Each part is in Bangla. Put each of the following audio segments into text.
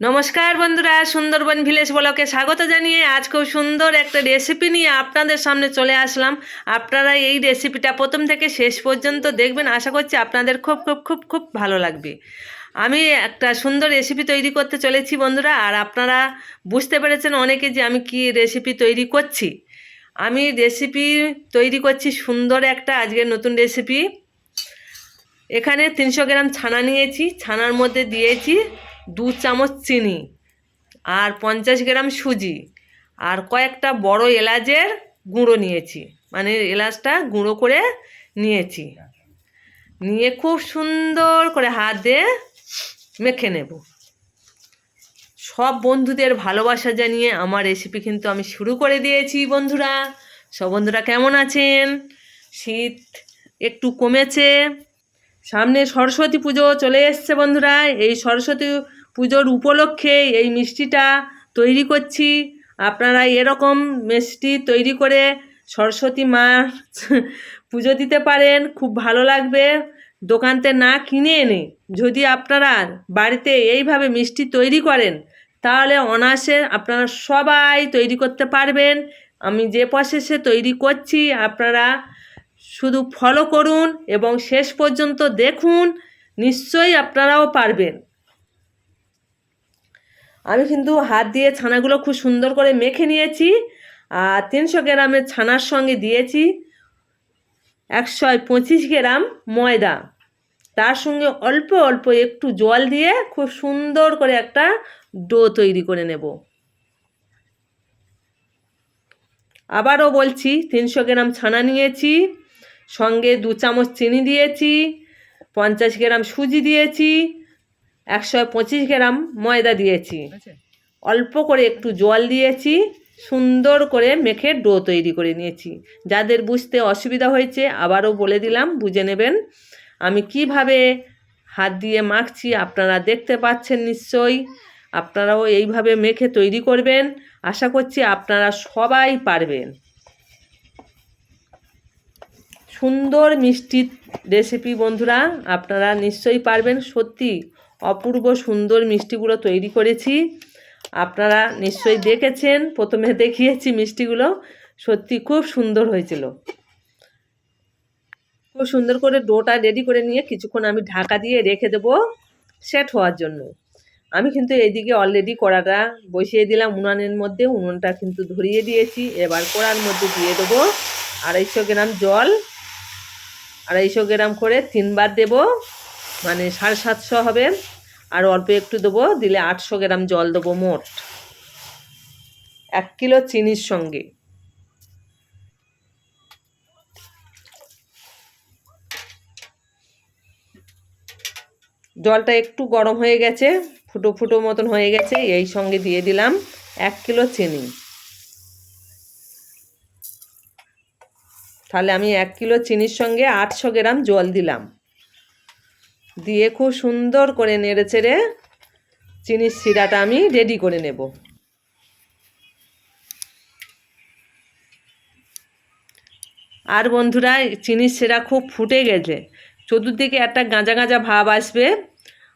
নমস্কার বন্ধুরা, সুন্দরবন ভিলেজ ব্লকে স্বাগত জানিয়ে আজ খুব সুন্দর একটা রেসিপি নিয়ে আপনাদের সামনে চলে আসলাম। আপনারা এই রেসিপিটা প্রথম থেকে শেষ পর্যন্ত দেখবেন, আশা করছি আপনাদের খুব খুব খুব খুব ভালো লাগবে। আমি একটা সুন্দর রেসিপি তৈরি করতে চলেছি বন্ধুরা, আর আপনারা বুঝতে পেরেছেন অনেকে যে আমি কি রেসিপি তৈরি করছি। আমি রেসিপি তৈরি করছি সুন্দর একটা আজকের নতুন রেসিপি এখানে তিনশো গ্রাম ছানা নিয়েছি, ছানার মধ্যে দিয়েছি দু চামচ চিনি আর পঞ্চাশ গ্রাম সুজি আর কয়েকটা বড় এলাচের গুঁড়ো নিয়েছি। মানে এলাচটা গুঁড়ো করে নিয়েছি। নিয়ে খুব সুন্দর করে হাত দিয়ে মেখে নেব। সব বন্ধুদের ভালোবাসা জানিয়ে আমার রেসিপি কিন্তু আমি শুরু করে দিয়েছি বন্ধুরা। সব বন্ধুরা কেমন আছেন? শীত একটু কমেছে। সামনে সরস্বতী পুজো চলে এসছে বন্ধুরা। এই সরস্বতী পুজোর উপলক্ষে এই মিষ্টিটা তৈরি করছি। আপনারা এরকম মিষ্টি তৈরি করে সরস্বতী মা পুজো দিতে পারেন, খুব ভালো লাগবে। দোকানতে না কিনে এনে যদি আপনারা বাড়িতে এইভাবে মিষ্টি তৈরি করেন, তাহলে অনায়াসে আপনারা সবাই তৈরি করতে পারবেন। আমি যে প্রসেসে তৈরি করছি, আপনারা শুধু ফলো করুন এবং শেষ পর্যন্ত দেখুন, নিশ্চয়ই আপনারাও পারবেন। আমি কিন্তু হাত দিয়ে ছানাগুলো খুব সুন্দর করে মেখে নিয়েছি আর তিনশো গ্রামের ছানার সঙ্গে দিয়েছি একশো পঁচিশ গ্রাম ময়দা। তার সঙ্গে অল্প অল্প একটু জল দিয়ে খুব সুন্দর করে একটা ডো তৈরি করে নেব। আবারও বলছি, তিনশো গ্রাম ছানা নিয়েছি, সঙ্গে দু চামচ চিনি দিয়েছি, পঞ্চাশ গ্রাম সুজি দিয়েছি একশো পঁচিশ গ্রাম ময়দা দিয়েছি। অল্প করে একটু জল দিয়েছি সুন্দর করে মেখে ডো তৈরি করে নিয়েছি। যাদের বুঝতে অসুবিধা হয়েছে আবারও বলে দিলাম বুঝে নেবেন। আমি কীভাবে হাত দিয়ে মাখছি আপনারা দেখতে পাচ্ছেন নিশ্চয়ই। আপনারাও এইভাবে মেখে তৈরি করবেন। আশা করছি আপনারা সবাই পারবেন। সুন্দর মিষ্টি রেসিপি বন্ধুরা আপনারা নিশ্চয়ই পারবেন। সত্যি অপূর্ব সুন্দর মিষ্টিগুলো তৈরি করেছি। আপনারা নিশ্চয়ই দেখেছেন, প্রথমে দেখিয়েছি মিষ্টিগুলো। সত্যি খুব সুন্দর হয়েছিল। খুব সুন্দর করে ডোটা রেডি করে নিয়ে কিছুক্ষণ আমি ঢাকা দিয়ে রেখে দেবো সেট হওয়ার জন্য। আমি কিন্তু এইদিকে অলরেডি কড়াটা বসিয়ে দিলাম উনানের মধ্যে। উনুনটা কিন্তু ধরিয়ে দিয়েছি। এবার কড়ার মধ্যে দিয়ে দেবো আড়াইশো গ্রাম জল। আড়াইশো গ্রাম করে তিনবার দেব। মানে সাড়ে সাতশো হবে। আর অল্প একটু দেবো, দিলে আটশো গ্রাম জল দেবো মোট। এক কিলো চিনির সঙ্গে। জলটা একটু গরম হয়ে গেছে, ফুটো ফুটো মতন হয়ে গেছে, এই সঙ্গে দিয়ে দিলাম এক কিলো চিনি। তাহলে আমি এক কিলো চিনির সঙ্গে আটশো গ্রাম জল দিলাম। দিয়ে খুব সুন্দর করে নেড়ে চেড়ে চিনির শিরাটা আমি রেডি করে নেব। আর বন্ধুরা চিনির শিরা খুব ফুটে গেছে। চতুর্দিকে একটা গাঁজা গাঁজা ভাব আসবে।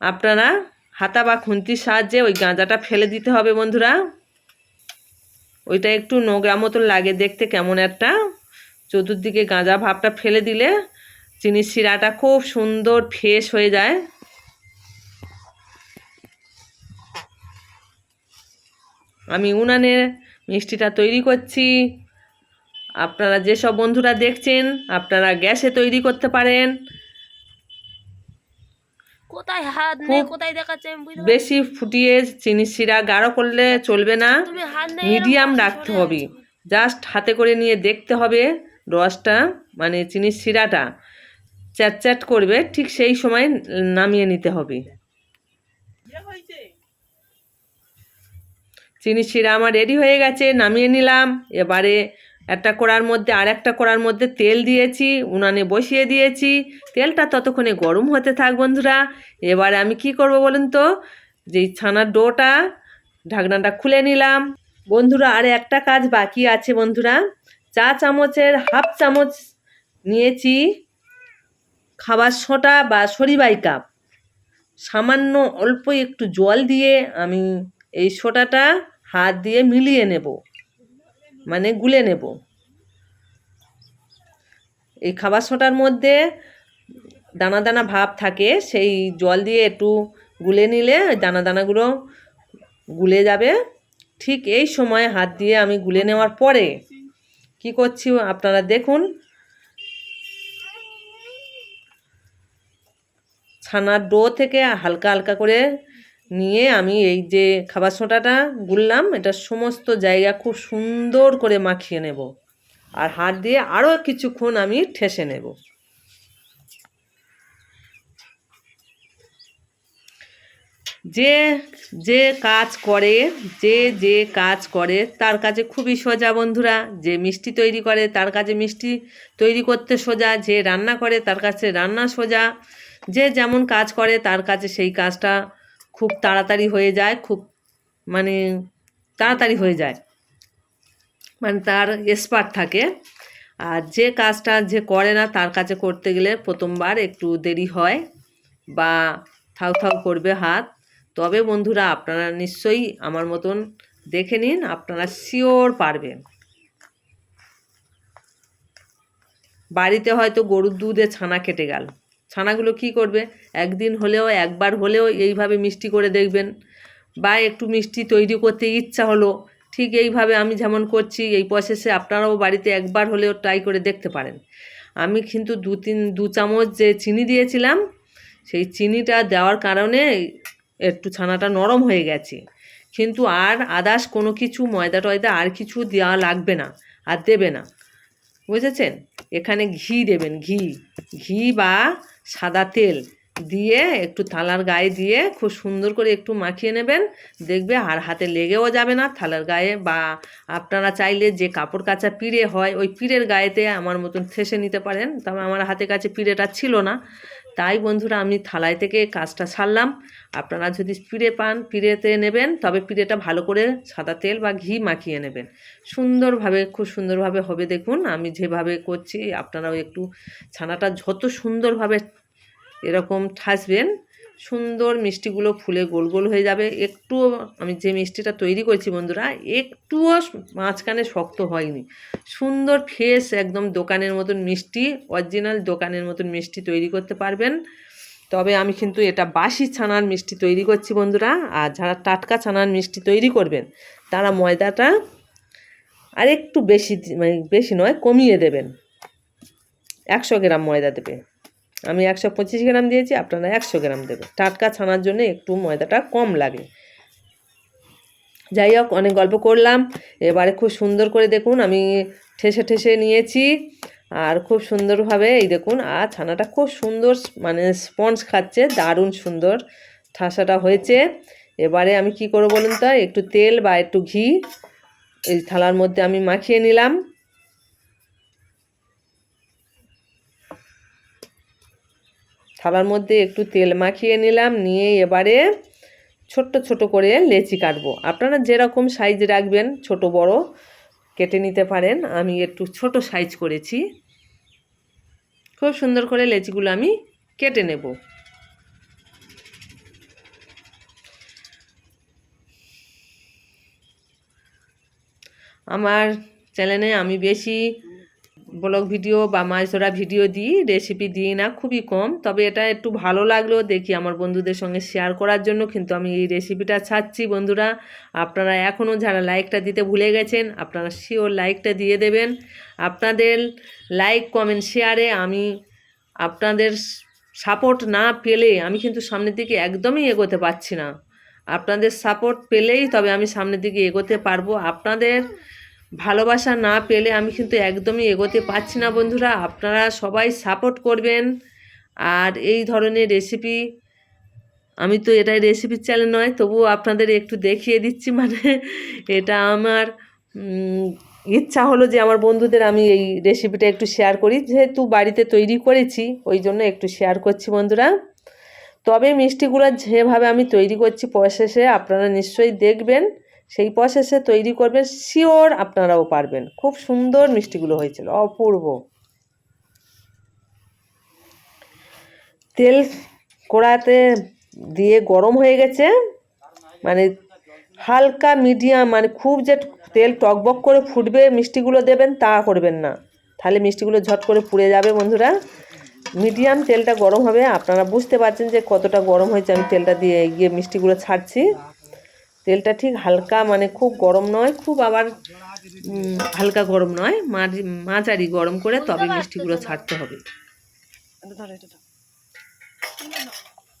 আপনারা হাতা বা খুন্তির সাহায্যে ওই গাঁজাটা ফেলে দিতে হবে বন্ধুরা। ওইটা একটু নোংরা মতন লাগে দেখতে কেমন একটা। চতুর্দিকে গাঁজা ভাবটা ফেলে দিলে চিনির শিরাটা খুব সুন্দর ফ্রেশ হয়ে যায়। আমি উনানে মিষ্টিটা তৈরি করছি। আপনারা যেসব বন্ধুরা দেখছেন আপনারা গ্যাসে তৈরি করতে পারেন। কোথায় হাত নেই কোথায় দেখাচ্ছে বেশি ফুটিয়ে চিনির শিরা গাঢ় করলে চলবে না। মিডিয়াম রাখতে হবে। জাস্ট হাতে করে নিয়ে দেখতে হবে রসটা মানে চিনির শিরাটা। চ্যাট চ্যাট করবে ঠিক সেই সময় নামিয়ে নিতে হবে। চিনি শিরা আমার রেডি হয়ে গেছে নামিয়ে নিলাম। এবারে একটা কড়ার মধ্যে আর একটা কড়ার মধ্যে তেল দিয়েছি উনানে বসিয়ে দিয়েছি। তেলটা ততক্ষণে গরম হতে থাক বন্ধুরা। এবারে আমি কি করব বলুন তো? যে ছানার ডোটা ঢাকনাটা খুলে নিলাম। বন্ধুরা আর একটা কাজ বাকি আছে বন্ধুরা। চা চামচের হাফ চামচ নিয়েছি। খাবার সোঁটা বা সরিবাই কাপ সামান্য অল্প একটু জল দিয়ে আমি এই সোটাটা হাত দিয়ে মিলিয়ে নেব মানে গুলে নেব। এই খাবার সোটার মধ্যে দানা দানা ভাব থাকে, সেই জল দিয়ে একটু গুলে নিলে দানা দানাগুলো গুলে যাবে। ঠিক এই সময় হাত দিয়ে আমি গুলে নেওয়ার পরে কি করছি আপনারা দেখুন ছানার ডো থেকে হালকা হালকা করে নিয়ে আমি এই যে খাবার সোঁটাটা গুললাম, এটা সমস্ত জায়গা খুব সুন্দর করে মাখিয়ে নেব। আর হাত দিয়ে আরও কিছুক্ষণ আমি ঠেসে নেব। যে যে কাজ করে, যে যে কাজ করে, তার কাছে খুবই সোজা বন্ধুরা। যে মিষ্টি তৈরি করে, তার কাছে মিষ্টি তৈরি করতে সোজা। যে রান্না করে, তার কাছে রান্না সোজা। যে যেমন কাজ করে তার কাছে সেই কাজটা খুব তাড়াতাড়ি হয়ে যায়, খুব মানে তাড়াতাড়ি হয়ে যায়। মানে তার এক্সপার্ট থাকে। আর যে কাজটা যে করে না তার কাছে করতে গেলে প্রথমবার একটু দেরি হয় বা থাউ থাউ করবে হাত। তবে বন্ধুরা আপনারা নিশ্চয়ই আমার মতন দেখে নিন, আপনারা শিওর পারবেন। বাড়িতে হয়তো গরুর দুধে ছানা কেটে গেল। ছানাগুলো কি করবে? একদিন হলেও, একবার হলেও এইভাবে মিষ্টি করে দেখবেন। বা একটু মিষ্টি তৈরি করতে ইচ্ছা হলো, ঠিক এইভাবে আমি যেমন করছি, এই প্রসেসে আপনারাও বাড়িতে একবার হলেও ট্রাই করে দেখতে পারেন। আমি কিন্তু দু তিন, দু চামচ যে চিনি দিয়েছিলাম, সেই চিনিটা দেওয়ার কারণে একটু ছানাটা নরম হয়ে গেছে। কিন্তু আর আদার্স কোনো কিছু, ময়দা টয়দা আর কিছু দেওয়া লাগবে না, আর দেবে না। বুঝেছেন? এখানে ঘি দেবেন, ঘি। ঘি বা সাদা তেল দিয়ে, একটু থালার গায়ে দিয়ে খুব সুন্দর করে একটু মাখিয়ে নেবেন। দেখবে আর হাতে লেগেও যাবে না থালার গায়ে বা আপনারা চাইলে যে কাপড় কাচা পিড়ে হয়, ওই পিড়ের গায়েতে আমার মতন থেসে নিতে পারেন। তবে আমার হাতে কাছে পিড়েটা ছিল না। তাই বন্ধুরা আমি থালায় থেকে কাজটা ছাড়লাম আপনারা যদি পিড়ে পান পিড়েতে নেবেন, তবে পিড়েটা ভালো করে সাদা তেল বা ঘি মাখিয়ে নেবেন। সুন্দরভাবে, খুব সুন্দরভাবে হবে দেখুন, আমি যেভাবে করছি, আপনারাও একটু ছানাটা যত সুন্দরভাবে এরকম ঠাসবেন সুন্দর মিষ্টিগুলো ফুলে গোল গোল হয়ে যাবে। একটু আমি যে মিষ্টিটা তৈরি করছি বন্ধুরা, একটুও মাঝখানে শক্ত হয়নি। সুন্দর ফ্রেশ একদম দোকানের মতন মিষ্টি অরিজিনাল দোকানের মতন মিষ্টি তৈরি করতে পারবেন। তবে আমি কিন্তু এটা বাসি ছানার মিষ্টি তৈরি করছি বন্ধুরা, আর যারা টাটকা ছানার মিষ্টি তৈরি করবেন, তারা ময়দাটা আর একটু বেশি মানে বেশি নয়, কমিয়ে দেবেন। একশো গ্রাম ময়দা দেবে। আমি একশো পঁচিশ গ্রাম দিয়েছি, আপনারা একশো গ্রাম দেবে টাটকা ছানার জন্য একটু ময়দাটা কম লাগে। যাই হোক, অনেক গল্প করলাম। এবারে খুব সুন্দর করে দেখুন, আমি ঠেসে ঠেসে নিয়েছি। আর খুব সুন্দরভাবে, এই দেখুন, আর ছানাটা খুব সুন্দর মানে স্পঞ্জ খাচ্ছে, দারুণ সুন্দর ঠাসাটা হয়েছে। এবারে আমি কি করব বলুন তো, একটু তেল বা একটু ঘি, এই থালার মধ্যে আমি মাখিয়ে নিলাম। থালার মধ্যে একটু তেল মাখিয়ে নিলাম, নিয়ে এবারে ছোট্ট ছোট করে লেচি কাটবো। আপনারা যেরকম সাইজ রাখবেন, ছোট বড় কেটে নিতে পারেন। আমি একটু ছোট সাইজ করেছি। খুব সুন্দর করে লেচিগুলো আমি কেটে নেব। আমার চ্যানেলে আমি বেশি ব্লগ ভিডিও বা মাছ ধরা ভিডিও দিই রেসিপি দিই না, খুবই কম। তবে এটা একটু ভালো লাগল দেখি আমার বন্ধুদের সঙ্গে শেয়ার করার জন্য, কিন্তু আমি এই রেসিপিটা ছাড়ছি বন্ধুরা। আপনারা এখনও যারা লাইকটা দিতে ভুলে গেছেন, আপনারা শিওর লাইকটা দিয়ে দেবেন। আপনাদের লাইক কমেন্ট শেয়ারে আমি আপনাদের সাপোর্ট না পেলে আমি কিন্তু সামনের দিকে একদমই এগোতে পারছি না। আপনাদের সাপোর্ট পেলেই তবে আমি সামনের দিকে এগোতে পারব। আপনাদের ভালোবাসা না পেলে আমি কিন্তু একদমই এগোতে পারছি না, বন্ধুরা। আপনারা সবাই সাপোর্ট করবেন। আর এই ধরনের রেসিপি আমি তো এটাই রেসিপির চ্যানেল নয়, তবুও আপনাদের একটু দেখিয়ে দিচ্ছি। মানে এটা আমার ইচ্ছা হলো যে আমার বন্ধুদের আমি এই রেসিপিটা একটু শেয়ার করি। যেহেতু বাড়িতে তৈরি করেছি, ওই জন্য একটু শেয়ার করছি, বন্ধুরা। তবে মিষ্টিগুলো যেভাবে আমি তৈরি করছি প্রসেসে আপনারা নিশ্চয়ই দেখবেন। সেই প্রসেসে তৈরি করবেন শিওর আপনারাও পারবেন। খুব সুন্দর মিষ্টিগুলো হয়েছিল, অপূর্ব। তেল কড়াতে দিয়ে গরম হয়ে গেছে মানে হালকা মিডিয়াম মানে খুব যে তেল টকবক করে ফুটবে, মিষ্টিগুলো দেবেন তা করবেন না। তাহলে মিষ্টিগুলো ঝট করে পুড়ে যাবে বন্ধুরা। মিডিয়াম তেলটা গরম হবে, আপনারা বুঝতে পারছেন যে কতটা গরম হয়েছে, আমি তেলটা দিয়ে গিয়ে মিষ্টিগুলো ছাড়ছি। তেলটা ঠিক হালকা মানে খুব গরম নয়, খুব আবার হালকা গরম নয়, মাঝ- মাঝারি গরম করে তবে মিষ্টিগুলো ছাড়তে হবে।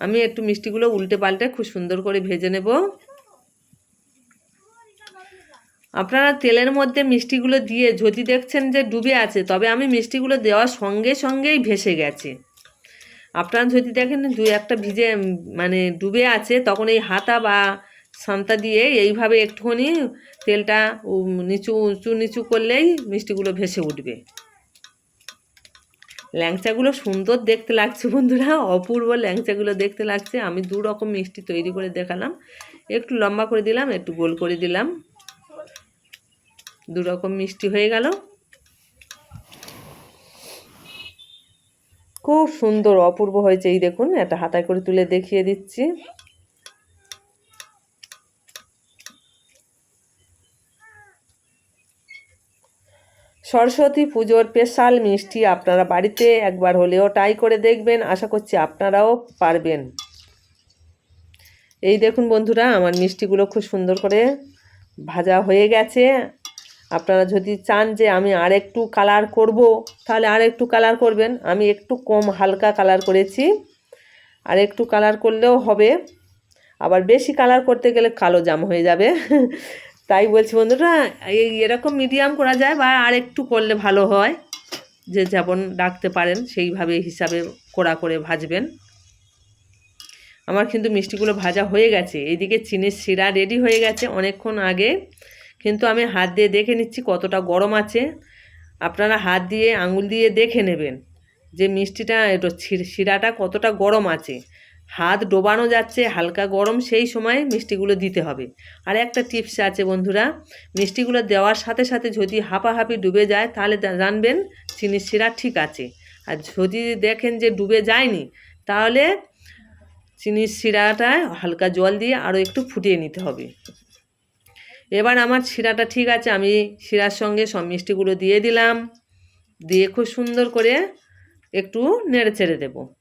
আমি একটু মিষ্টিগুলো উল্টে পাল্টে খুব সুন্দর করে ভেজে নেব। আপনারা তেলের মধ্যে মিষ্টিগুলো দিয়ে, যদি দেখছেন যে ডুবে আছে, তবে আমি মিষ্টিগুলো দেওয়ার সঙ্গে সঙ্গেই ভেসে গেছে। আপনারা যদি দেখেন দু একটা ভিজে মানে ডুবে আছে, তখন এই হাতা বা সান্তা দিয়ে এইভাবে একটুখানি তেলটা নিচু, উঁচু, নিচু করলেই মিষ্টিগুলো ভেসে উঠবে। ল্যাংচাগুলো সুন্দর দেখতে লাগছে বন্ধুরা, অপূর্ব ল্যাংচাগুলো দেখতে লাগছে। আমি দু রকম মিষ্টি তৈরি করে দেখালাম। একটু লম্বা করে দিলাম, একটু গোল করে দিলাম। দু রকম মিষ্টি হয়ে গেল। খুব সুন্দর, অপূর্ব হয়েছে। এই দেখুন, একটা হাতায় করে তুলে দেখিয়ে দিচ্ছি। সরস্বতী পুজোর স্পেশাল মিষ্টি আপনারা বাড়িতে একবার হলেও ট্রাই করে দেখবেন। আশা করছি আপনারাও পারবেন। এই দেখুন বন্ধুরা, আমার মিষ্টিগুলো খুব সুন্দর করে ভাজা হয়ে গেছে। আপনারা যদি চান যে আমি আর একটু কালার করব, তাহলে আর একটু কালার করবেন। আমি একটু কম হালকা কালার করেছি। আর একটু কালার করলেও হবে। আবার বেশি কালার করতে গেলে কালো জাম হয়ে যাবে। তাই বলছি, বন্ধুরা, এই এরকম মিডিয়াম করা যায় বা আর একটু করলে ভালো হয়, যে যেমন ডাকতে পারেন, সেইভাবে হিসাবে কড়া করে ভাজবেন। আমার কিন্তু মিষ্টিগুলো ভাজা হয়ে গেছে। এইদিকে চিনির শিরা রেডি হয়ে গেছে অনেকক্ষণ আগে। কিন্তু আমি হাত দিয়ে দেখে নিচ্ছি কতটা গরম আছে। আপনারা হাত দিয়ে, আঙুল দিয়ে দেখে নেবেন যে মিষ্টিটা শিরাটা কতটা গরম আছে। হাত ডোবানো যাচ্ছে, হালকা গরম, সেই সময় মিষ্টিগুলো দিতে হবে। আর একটা টিপস আছে বন্ধুরা, মিষ্টিগুলো দেওয়ার সাথে সাথে যদি হাঁপাহাঁপি ডুবে যায়, তাহলে জানবেন চিনির শিরা ঠিক আছে। আর যদি দেখেন যে ডুবে যায়নি, তাহলে চিনির শিরাটা হালকা জল দিয়ে আরও একটু ফুটিয়ে নিতে হবে। এবার আমার শিরাটা ঠিক আছে, আমি শিরার সঙ্গে সব মিষ্টিগুলো দিয়ে দিলাম। দিয়ে খুব সুন্দর করে একটু নেড়ে চেড়ে দেবো।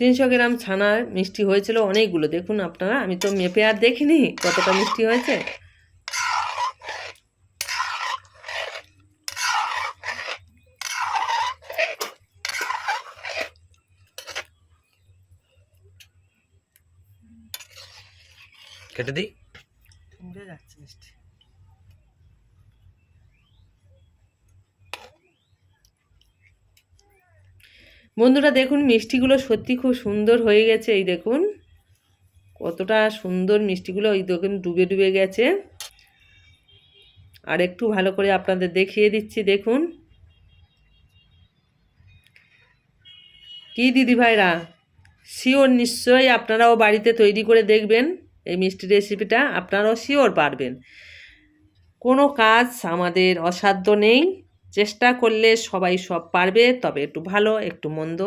তিনশো গ্রাম ছানার মিষ্টি হয়েছিল অনেকগুলো। দেখুন আপনারা আমি তো মেপে আর দেখিনি কতটা মিষ্টি হয়েছে। কেটে দিই? যাচ্ছে মিষ্টি। বন্ধুরা, দেখুন, মিষ্টিগুলো সত্যি খুব সুন্দর হয়ে গেছে। এই দেখুন, কতটা সুন্দর মিষ্টিগুলো ওই দেখুন, ডুবে ডুবে গেছে। আর একটু ভালো করে আপনাদের দেখিয়ে দিচ্ছি, দেখুন। কি দিদি ভাইরা শিওর নিশ্চয়ই আপনারাও বাড়িতে তৈরি করে দেখবেন এই মিষ্টি রেসিপিটা আপনারাও শিওর পারবেন। কোনো কাজ আমাদের অসাধ্য নেই। চেষ্টা করলে সবাই সব পারবে, তবে একটু ভালো, একটু মন্দ।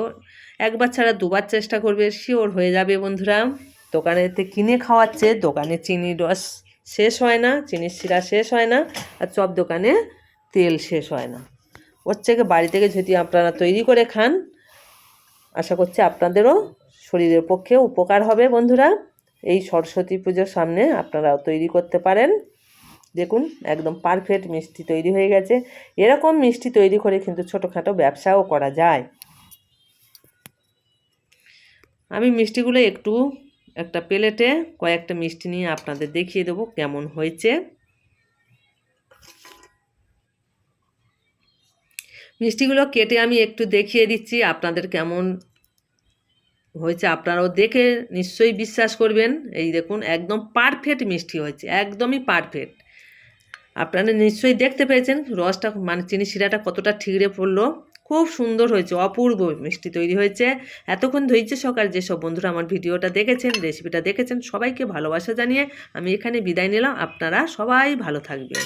একবার ছাড়া দুবার চেষ্টা করবে, শিওর হয়ে যাবে বন্ধুরা। দোকানেতে কিনে খাওয়াচ্ছে, দোকানে চিনির রস শেষ হয় না, চিনির শিরা শেষ হয় না, আর চপ দোকানে তেল শেষ হয় না। ওর থেকে বাড়ি থেকে যদি আপনারা তৈরি করে খান, আশা করছি আপনাদেরও শরীরের পক্ষে উপকার হবে বন্ধুরা। এই সরস্বতী পুজোর সামনে আপনারাও তৈরি করতে পারেন। দেখুন, একদম পারফেক্ট মিষ্টি তৈরি হয়ে গেছে। এরকম মিষ্টি তৈরি করে কিন্তু ছোটোখাটো ব্যবসাও করা যায়। আমি মিষ্টিগুলো একটু একটা প্লেটে কয়েকটা মিষ্টি নিয়ে আপনাদের দেখিয়ে দেবো কেমন হয়েছে। মিষ্টিগুলো কেটে আমি একটু দেখিয়ে দিচ্ছি, আপনাদের কেমন হয়েছে আপনারাও দেখে নিশ্চয়ই বিশ্বাস করবেন। এই দেখুন, একদম পারফেক্ট মিষ্টি হয়েছে, একদমই পারফেক্ট আপনারা নিশ্চয়ই দেখতে পেয়েছেন রসটা মানে চিনি শিরাটা কতটা ঠিকড়ে পড়ল। খুব সুন্দর হয়েছে, অপূর্ব মিষ্টি তৈরি হয়েছে। এতক্ষণ ধৈর্য সকাল যেসব বন্ধুরা আমার ভিডিওটা দেখেছেন রেসিপিটা দেখেছেন, সবাইকে ভালোবাসা জানিয়ে আমি এখানে বিদায় নিলাম। আপনারা সবাই ভালো থাকবেন।